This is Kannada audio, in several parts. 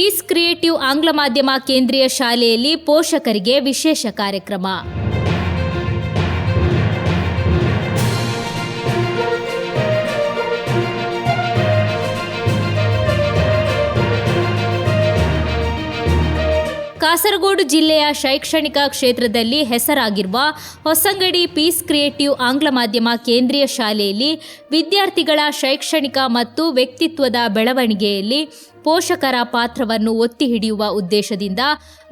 ಪೀಸ್ ಕ್ರಿಯೇಟಿವ್ ಆಂಗ್ಲ ಮಾಧ್ಯಮ ಕೇಂದ್ರೀಯ ಶಾಲೆಯಲ್ಲಿ ಪೋಷಕರಿಗೆ ವಿಶೇಷ ಕಾರ್ಯಕ್ರಮ. ಕಾಸರಗೋಡು ಜಿಲ್ಲೆಯ ಶೈಕ್ಷಣಿಕ ಕ್ಷೇತ್ರದಲ್ಲಿ ಹೆಸರಾಗಿರುವ ಹೊಸಂಗಡಿ ಪೀಸ್ ಕ್ರಿಯೇಟಿವ್ ಆಂಗ್ಲ ಮಾಧ್ಯಮ ಕೇಂದ್ರೀಯ ಶಾಲೆಯಲ್ಲಿ ವಿದ್ಯಾರ್ಥಿಗಳ ಶೈಕ್ಷಣಿಕ ಮತ್ತು ವ್ಯಕ್ತಿತ್ವದ ಬೆಳವಣಿಗೆಯಲ್ಲಿ ಪೋಷಕರ ಪಾತ್ರವನ್ನು ಒತ್ತಿ ಹಿಡಿಯುವ ಉದ್ದೇಶದಿಂದ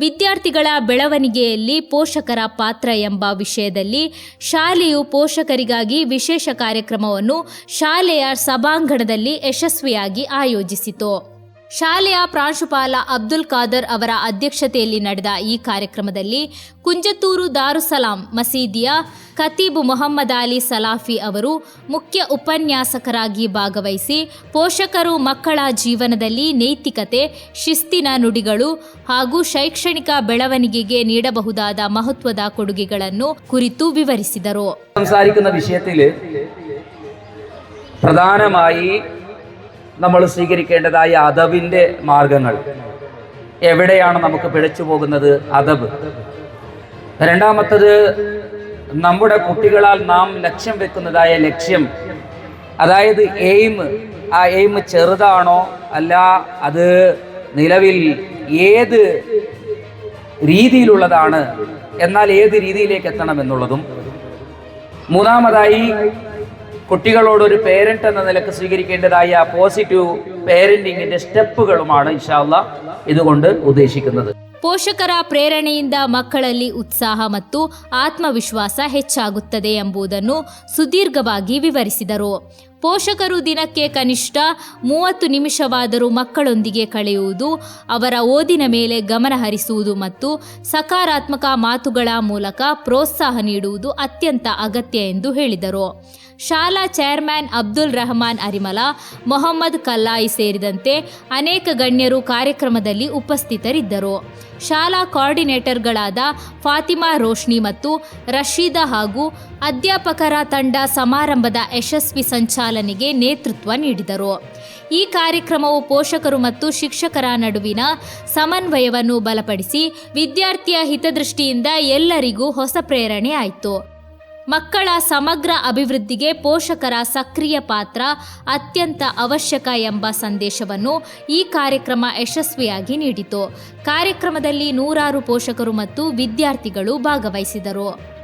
ವಿದ್ಯಾರ್ಥಿಗಳ ಬೆಳವಣಿಗೆಯಲ್ಲಿ ಪೋಷಕರ ಪಾತ್ರ ಎಂಬ ವಿಷಯದಲ್ಲಿ ಶಾಲೆಯು ಪೋಷಕರಿಗಾಗಿ ವಿಶೇಷ ಕಾರ್ಯಕ್ರಮವನ್ನು ಶಾಲೆಯ ಸಭಾಂಗಣದಲ್ಲಿ ಯಶಸ್ವಿಯಾಗಿ ಆಯೋಜಿಸಿತು. ಶಾಲೆಯ ಪ್ರಾಂಶುಪಾಲ ಅಬ್ದುಲ್ ಖಾದರ್ ಅವರ ಅಧ್ಯಕ್ಷತೆಯಲ್ಲಿ ನಡೆದ ಈ ಕಾರ್ಯಕ್ರಮದಲ್ಲಿ ಕುಂಜತ್ತೂರು ದಾರುಸಲಾಂ ಮಸೀದಿಯ ಖತೀಬ್ ಮೊಹಮ್ಮದ್ ಅಲಿ ಸಲಾಫಿ ಅವರು ಮುಖ್ಯ ಉಪನ್ಯಾಸಕರಾಗಿ ಭಾಗವಹಿಸಿ ಪೋಷಕರು ಮಕ್ಕಳ ಜೀವನದಲ್ಲಿ ನೈತಿಕತೆ, ಶಿಸ್ತಿನ ನುಡಿಗಳು ಹಾಗೂ ಶೈಕ್ಷಣಿಕ ಬೆಳವಣಿಗೆಗೆ ನೀಡಬಹುದಾದ ಮಹತ್ವದ ಕೊಡುಗೆಗಳನ್ನು ಕುರಿತು ವಿವರಿಸಿದರು. സംസാരിക്കുന്ന നമ്മൾ സ്വീകരിക്കേണ്ടതായ അദബിന്റെ മാർഗങ്ങൾ. എവിടെയാണ് നമുക്ക് പിഴച്ചു പോകുന്നത്? അദബ്. രണ്ടാമത്തത് നമ്മുടെ കുട്ടികളാൽ നാം ലക്ഷ്യം വെക്കുന്നതായ ലക്ഷ്യം. അതായത് എയിം. ആ എയിം ചെറുതാണോ? അല്ല അത് നിലവിൽ ഏത് രീതിയിലുള്ളതാണ്? എന്നാൽ ഏത് രീതിയിലേക്ക് എത്തണം എന്നുള്ളതും. മൂന്നാമതായി കുട്ടികളോടൊരു പേരന്റ് എന്ന നിലയ്ക്ക് സ്വീകരിക്കേണ്ടതായ പോസിറ്റീവ് പേരന്റിങ്ങിന്റെ സ്റ്റെപ്പുകളുമാണ് ഇൻഷാല്ല ഇതുകൊണ്ട് ഉദ്ദേശിക്കുന്നത് ಪೋಷಕರ ಪ್ರೇರಣೆಯಿಂದ ಮಕ್ಕಳಲ್ಲಿ ಉತ್ಸಾಹ ಮತ್ತು ಆತ್ಮವಿಶ್ವಾಸ ಹೆಚ್ಚಾಗುತ್ತದೆ ಎಂಬುದನ್ನು ಸುದೀರ್ಘವಾಗಿ ವಿವರಿಸಿದರು ಪೋಷಕರು ದಿನಕ್ಕೆ ಕನಿಷ್ಠ ಮೂವತ್ತು ನಿಮಿಷವಾದರೂ ಮಕ್ಕಳೊಂದಿಗೆ ಕಳೆಯುವುದು ಅವರ ಓದಿನ ಮೇಲೆ ಗಮನ ಹರಿಸುವುದು ಮತ್ತು ಸಕಾರಾತ್ಮಕ ಮಾತುಗಳ ಮೂಲಕ ಪ್ರೋತ್ಸಾಹ ನೀಡುವುದು ಅತ್ಯಂತ ಅಗತ್ಯ ಎಂದು ಹೇಳಿದರು ಶಾಲಾ ಚೇರ್ಮನ್ ಅಬ್ದುಲ್ ರಹಮಾನ್ ಅರಿಮಲ ಮೊಹಮ್ಮದ್ ಕಲ್ಲಾಯಿ ಸೇರಿದಂತೆ ಅನೇಕ ಗಣ್ಯರು ಕಾರ್ಯಕ್ರಮದಲ್ಲಿ ಉಪಸ್ಥಿತರಿದ್ದರು. ಶಾಲಾ ಕೋಆರ್ಡಿನೇಟರ್ಗಳಾದ ಫಾತಿಮಾ ರೋಶ್ನಿ ಮತ್ತು ರಶೀದಾ ಹಾಗೂ ಅಧ್ಯಾಪಕರ ತಂಡ ಸಮಾರಂಭದ ಯಶಸ್ವಿ ಸಂಚಾಲನೆಗೆ ನೇತೃತ್ವ ನೀಡಿದರು. ಈ ಕಾರ್ಯಕ್ರಮವು ಪೋಷಕರು ಮತ್ತು ಶಿಕ್ಷಕರ ನಡುವಿನ ಸಮನ್ವಯವನ್ನು ಬಲಪಡಿಸಿ ವಿದ್ಯಾರ್ಥಿಯ ಹಿತದೃಷ್ಟಿಯಿಂದ ಎಲ್ಲರಿಗೂ ಹೊಸ ಪ್ರೇರಣೆ ಆಯಿತು. ಮಕ್ಕಳ ಸಮಗ್ರ ಅಭಿವೃದ್ಧಿಗೆ ಪೋಷಕರ ಸಕ್ರಿಯ ಪಾತ್ರ ಅತ್ಯಂತ ಅವಶ್ಯಕ ಎಂಬ ಸಂದೇಶವನ್ನು ಈ ಕಾರ್ಯಕ್ರಮ ಯಶಸ್ವಿಯಾಗಿ ನೀಡಿತು. ಕಾರ್ಯಕ್ರಮದಲ್ಲಿ ನೂರಾರು ಪೋಷಕರು ಮತ್ತು ವಿದ್ಯಾರ್ಥಿಗಳು ಭಾಗವಹಿಸಿದರು.